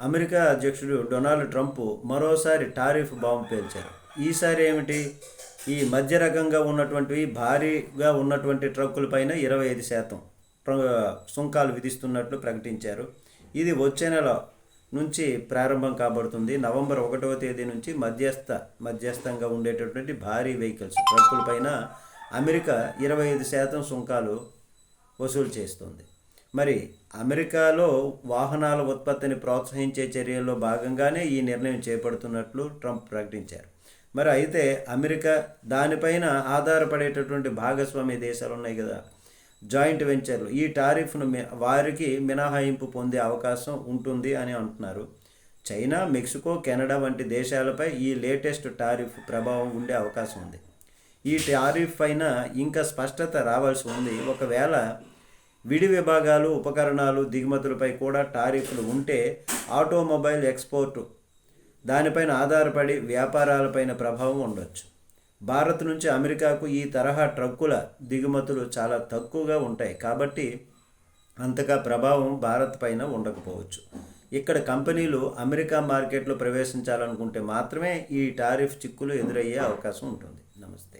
America అధ్యక్షుడు Donald Trump మరోసారి tariff bomb పేల్చారు. ఈసారి ఏమిటి? ఈ మధ్య రకంగా ఉన్నటువంటివి భారీగా ఉన్నటువంటి ట్రక్కులపైన ఇరవై ఐదు శాతం ప్ర- సుంకాలు విధిస్తున్నట్లు ప్రకటించారు. ఇది వచ్చే నెల నుంచి ప్రారంభం కాబడుతుంది. నవంబర్ ఒకటవ తేదీ నుంచి మధ్యస్థ మధ్యస్థంగా ఉండేటటువంటి భారీ వెహికల్స్ ట్రక్కులపైన అమెరికా ఇరవై ఐదు శాతం సుంకాలు వసూలు చేస్తుంది. మరి అమెరికాలో వాహనాల ఉత్పత్తిని ప్రోత్సహించే చర్యల్లో భాగంగానే ఈ నిర్ణయం చేపడుతున్నట్లు ట్రంప్ ప్రకటించారు. మరి అయితే అమెరికా దానిపైన ఆధారపడేటటువంటి భాగస్వామ్య దేశాలు ఉన్నాయి కదా జాయింట్ వెంచర్లు. ఈ టారిఫ్ను వారికి మినహాయింపు పొందే అవకాశం ఉంటుంది అని అంటున్నారు. చైనా మెక్సికో కెనడా వంటి దేశాలపై ఈ లేటెస్ట్ టారిఫ్ ప్రభావం ఉండే అవకాశం ఉంది. ఈ టారిఫ్ పైన ఇంకా స్పష్టత రావాల్సి ఉంది. ఒకవేళ విడి విభాగాలు ఉపకరణాలు దిగుమతులపై కూడా టారిఫ్లు ఉంటే ఆటోమొబైల్ ఎక్స్పోర్ట్ దానిపైన ఆధారపడి వ్యాపారాలపైన ప్రభావం ఉండొచ్చు. భారత్ నుంచి అమెరికాకు ఈ తరహా ట్రక్కుల దిగుమతులు చాలా తక్కువగా ఉంటాయి. కాబట్టి అంతగా ప్రభావం భారత్ పైన ఉండకపోవచ్చు. ఇక్కడ కంపెనీలు అమెరికా మార్కెట్లో ప్రవేశించాలనుకుంటే మాత్రమే ఈ టారిఫ్ చిక్కులు ఎదురయ్యే అవకాశం ఉంటుంది. నమస్తే.